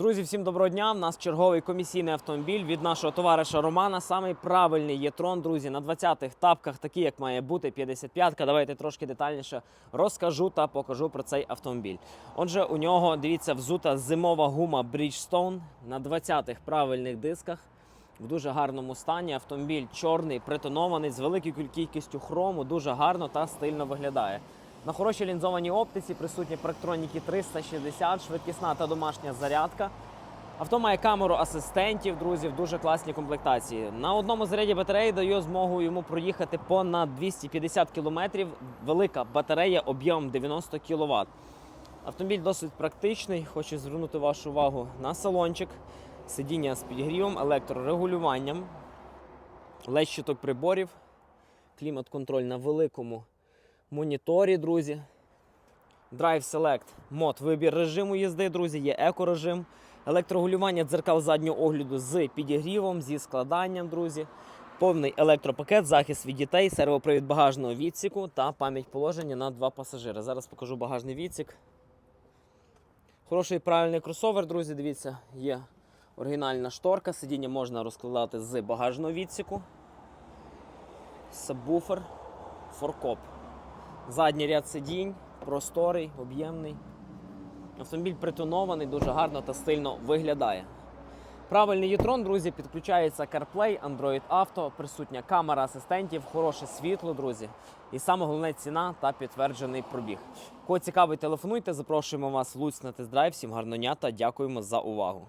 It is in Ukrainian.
Друзі, всім доброго дня. У нас черговий комісійний автомобіль від нашого товариша Романа. Самий правильний єтрон, друзі, на 20-х тапках, такий, як має бути, 55-ка. Давайте трошки детальніше розкажу та покажу про цей автомобіль. Отже, у нього дивіться взута зимова гума Bridgestone на 20-х правильних дисках. В дуже гарному стані автомобіль чорний, притонований з великою кількістю хрому, дуже гарно та стильно виглядає. На хорошій лінзованій оптиці присутні парктроніки 360, швидкісна та домашня зарядка. Авто має камеру асистентів, друзі, в дуже класній комплектації. На одному заряді батареї дає змогу йому проїхати понад 250 км. Велика батарея об'ємом 90 кВт. Автомобіль досить практичний. Хочу звернути вашу увагу на салончик, сидіння з підігрівом, електрорегулюванням, ледь щиток приборів, клімат-контроль на великому моніторі, друзі. Drive Select мод, вибір режиму їзди, друзі, є екорежим, електрорегулювання дзеркал заднього огляду з підігрівом, зі складанням, друзі. Повний електропакет, захист від дітей, сервопривід багажного відсіку та пам'ять положення на два пасажири. Зараз покажу багажний відсік. Хороший правильний кросовер, друзі. Дивіться, є оригінальна шторка. Сидіння можна розкладати з багажного відсіку. Сабвуфер, форкоп. Задній ряд сидінь, просторий, об'ємний. Автомобіль притонований, дуже гарно та стильно виглядає. Правильний Єтрон, друзі, підключається CarPlay, Android Auto, присутня камера асистентів, хороше світло, друзі. І саме головне ціна та підтверджений пробіг. Кого цікавий, телефонуйте, запрошуємо вас в Луць на тест-драйв. Всім гарного дня та дякуємо за увагу.